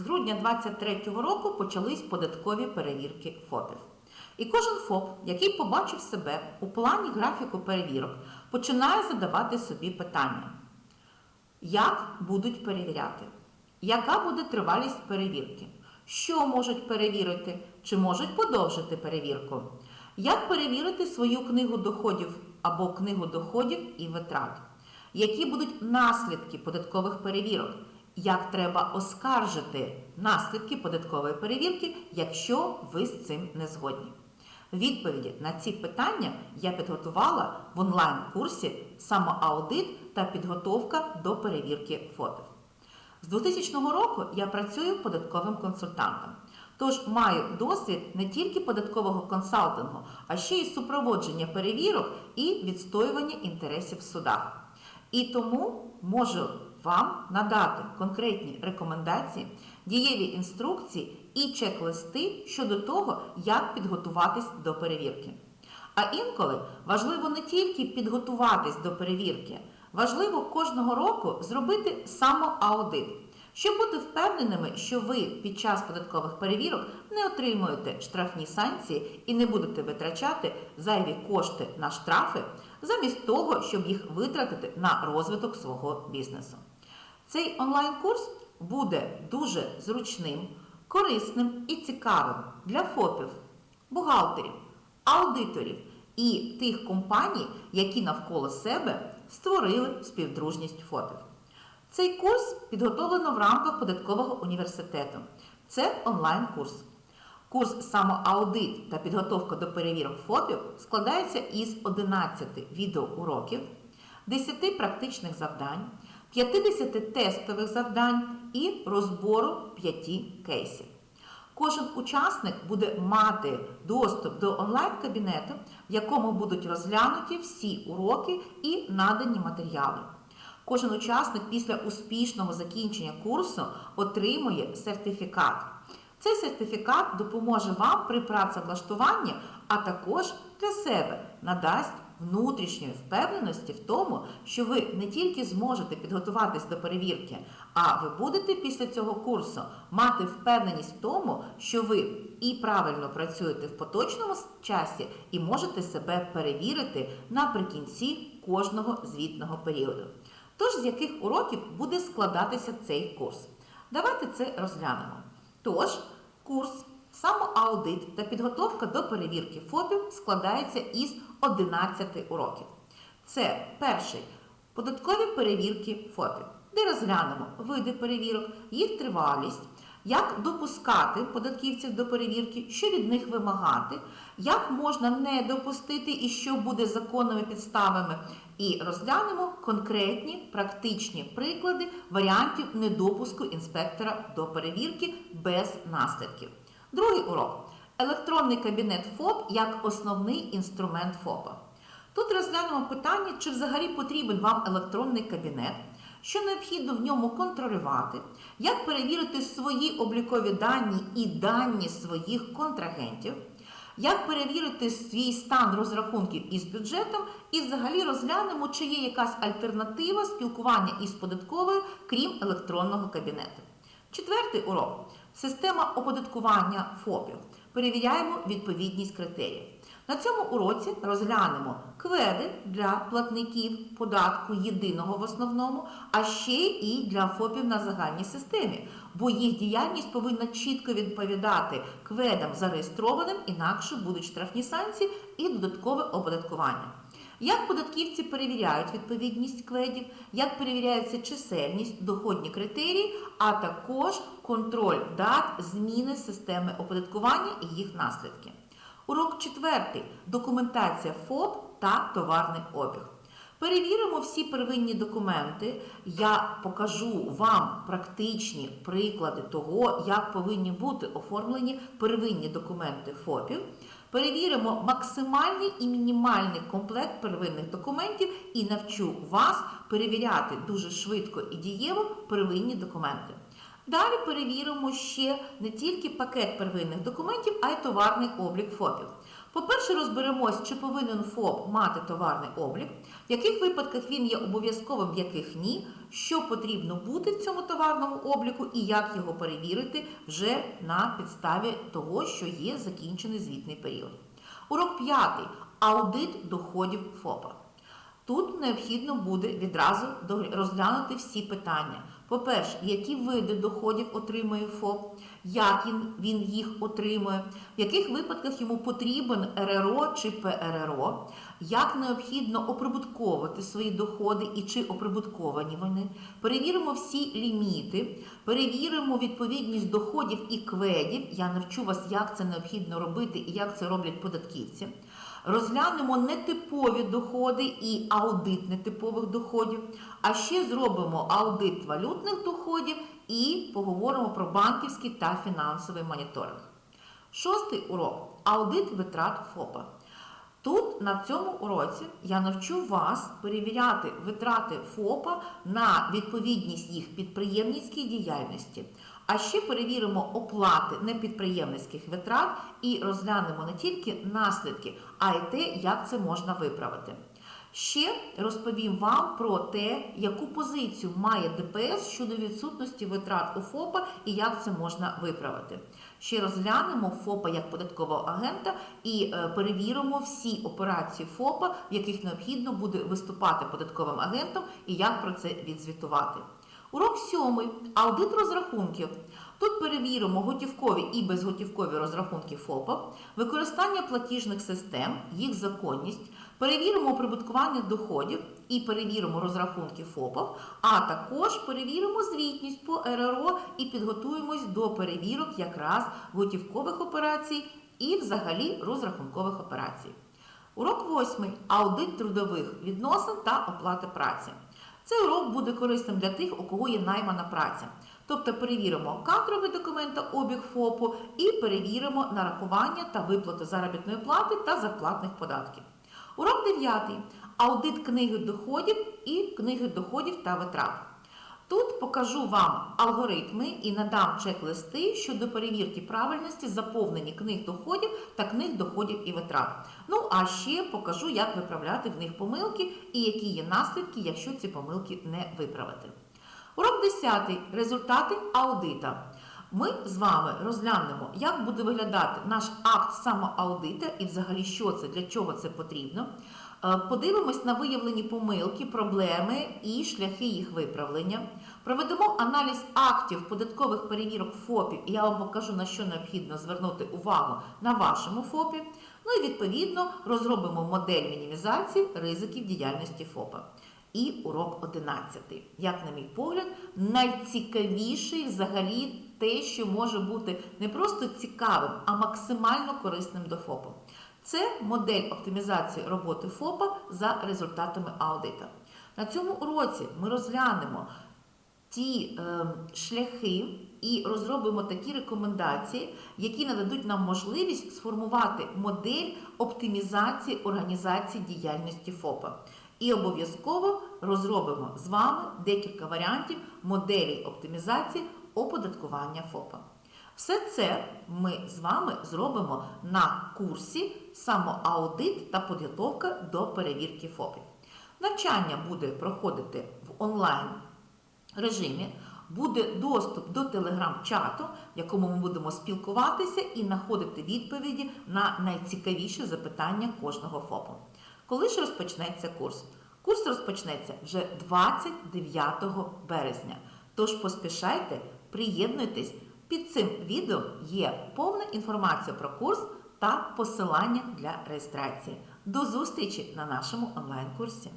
З грудня 2023 року почались податкові перевірки ФОПів. І кожен ФОП, який побачив себе у плані графіку перевірок, починає задавати собі питання: як будуть перевіряти? Яка буде тривалість перевірки? Що можуть перевірити? Чи можуть подовжити перевірку? Як перевірити свою книгу доходів або книгу доходів і витрат? Які будуть наслідки податкових перевірок? Як треба оскаржити наслідки податкової перевірки, якщо ви з цим не згодні? Відповіді на ці питання я підготувала в онлайн-курсі Самоаудит та підготовка до перевірки ФОПів. З 2000 року я працюю податковим консультантом, тож маю досвід не тільки податкового консалтингу, а ще й супроводження перевірок і відстоювання інтересів в судах. І тому можу вам надати конкретні рекомендації, дієві інструкції і чек-листи щодо того, як підготуватись до перевірки. А інколи важливо не тільки підготуватись до перевірки, важливо кожного року зробити самоаудит, щоб бути впевненими, що ви під час податкових перевірок не отримуєте штрафні санкції і не будете витрачати зайві кошти на штрафи, замість того, щоб їх витратити на розвиток свого бізнесу. Цей онлайн-курс буде дуже зручним, корисним і цікавим для ФОПів, бухгалтерів, аудиторів і тих компаній, які навколо себе створили співдружність ФОПів. Цей курс підготовлено в рамках податкового університету. Це онлайн-курс. Курс самоаудит та підготовка до перевірок ФОПів складається із 11 відеоуроків, 10 практичних завдань, 50 тестових завдань і розбору 5 кейсів. Кожен учасник буде мати доступ до онлайн-кабінету, в якому будуть розглянуті всі уроки і надані матеріали. Кожен учасник після успішного закінчення курсу отримує сертифікат. Цей сертифікат допоможе вам при працевлаштуванні, а також для себе надасть внутрішньої впевненості в тому, що ви не тільки зможете підготуватись до перевірки, а ви будете після цього курсу мати впевненість в тому, що ви і правильно працюєте в поточному часі, і можете себе перевірити наприкінці кожного звітного періоду. Тож, з яких уроків буде складатися цей курс? Давайте це розглянемо. Тож, курс самоаудит та підготовка до перевірки ФОПів складається із 11 уроків. Це перший податкові перевірки ФОПів, де розглянемо види перевірок, їх тривалість, як допускати податківців до перевірки, що від них вимагати, як можна не допустити і що буде законними підставами. І розглянемо конкретні практичні приклади варіантів недопуску інспектора до перевірки без наслідків. Другий урок електронний кабінет ФОП як основний інструмент ФОПа. Тут розглянемо питання, чи взагалі потрібен вам електронний кабінет, що необхідно в ньому контролювати, як перевірити свої облікові дані і дані своїх контрагентів, як перевірити свій стан розрахунків із бюджетом, і взагалі розглянемо, чи є якась альтернатива спілкування із податковою, крім електронного кабінету. Четвертий урок система оподаткування ФОПів. Перевіряємо відповідність критеріїв. На цьому уроці розглянемо кведи для платників податку єдиного в основному, а ще і для ФОПів на загальній системі, бо їх діяльність повинна чітко відповідати кведам зареєстрованим, інакше будуть штрафні санкції і додаткове оподаткування. Як податківці перевіряють відповідність кведів, як перевіряється чисельність, доходні критерії, а також контроль дат зміни системи оподаткування і їх наслідки. Урок четвертий. Документація ФОП та товарний обіг. Перевіримо всі первинні документи. Я покажу вам практичні приклади того, як повинні бути оформлені первинні документи ФОПів. Перевіримо максимальний і мінімальний комплект первинних документів і навчу вас перевіряти дуже швидко і дієво первинні документи. Далі перевіримо ще не тільки пакет первинних документів, а й товарний облік ФОПів. По-перше, розберемось, чи повинен ФОП мати товарний облік, в яких випадках він є обов'язковим, в яких ні, що потрібно бути в цьому товарному обліку і як його перевірити вже на підставі того, що є закінчений звітний період. Урок п'ятий. Аудит доходів ФОПа. Тут необхідно буде відразу розглянути всі питання. По-перше, які види доходів отримує ФОП, як він, їх отримує, в яких випадках йому потрібен РРО чи ПРРО, як необхідно оприбутковувати свої доходи і чи оприбутковані вони. Перевіримо всі ліміти, перевіримо відповідність доходів і кведів. Я навчу вас, як це необхідно робити і як це роблять податківці. Розглянемо нетипові доходи і аудит нетипових доходів. А ще зробимо аудит валютних доходів і поговоримо про банківський та фінансовий моніторинг. Шостий урок аудит витрат ФОПа. Тут на цьому уроці я навчу вас перевіряти витрати ФОПа на відповідність їх підприємницькій діяльності. А ще перевіримо оплати непідприємницьких витрат і розглянемо не тільки наслідки, а й те, як це можна виправити. Ще розповім вам про те, яку позицію має ДПС щодо відсутності витрат у ФОПа і як це можна виправити. Ще розглянемо ФОПа як податкового агента і е, перевіримо всі операції ФОПа, в яких необхідно буде виступати податковим агентом і як про це відзвітувати. Урок сьомий. Аудит розрахунків. Тут перевіримо готівкові і безготівкові розрахунки ФОПа, використання платіжних систем, їх законність, перевіримо оприбуткування доходів і перевіримо розрахунки ФОПа, а також перевіримо звітність по РРО і підготуємось до перевірок якраз готівкових операцій і взагалі розрахункових операцій. Урок восьмий. Аудит трудових відносин та оплати праці. Цей урок буде корисним для тих, у кого є наймана праця. Тобто перевіримо кадровий документообіг ФОПу і перевіримо нарахування та виплату заробітної плати та зарплатних податків. Урок 9. Аудит книги доходів і книги доходів та витрат. Тут покажу вам алгоритми і надам чек-листи щодо перевірки правильності заповнені книг доходів та книг доходів і витрат. Ну а ще покажу, як виправляти в них помилки і які є наслідки, якщо ці помилки не виправити. Урок 10. Результати аудита. Ми з вами розглянемо, як буде виглядати наш акт самоаудита і взагалі що це, для чого це потрібно. Е, Подивимось на виявлені помилки, проблеми і шляхи їх виправлення. Проведемо аналіз актів податкових перевірок ФОПів, і я вам покажу, на що необхідно звернути увагу на вашому ФОПі. Ну і відповідно розробимо модель мінімізації ризиків діяльності ФОПа. І урок 11. Як, на мій погляд, найцікавіший взагалі те, що може бути не просто цікавим, а максимально корисним до ФОПу. Це модель оптимізації роботи ФОПа за результатами аудита. На цьому уроці ми розглянемо ті е, шляхи і розробимо такі рекомендації, які нададуть нам можливість сформувати модель оптимізації організації діяльності ФОПа. І обов'язково розробимо з вами декілька варіантів моделі оптимізації оподаткування ФОПа. Все це ми з вами зробимо на курсі самоаудит та підготовка до перевірки ФОПів. Навчання буде проходити в онлайн режимі. Буде доступ до телеграм-чату, в якому ми будемо спілкуватися і знаходити відповіді на найцікавіші запитання кожного ФОПу. Коли ж розпочнеться курс? Курс розпочнеться вже 29 березня. Тож поспішайте, приєднуйтесь. Під цим відео є повна інформація про курс та посилання для реєстрації. До зустрічі на нашому онлайн-курсі.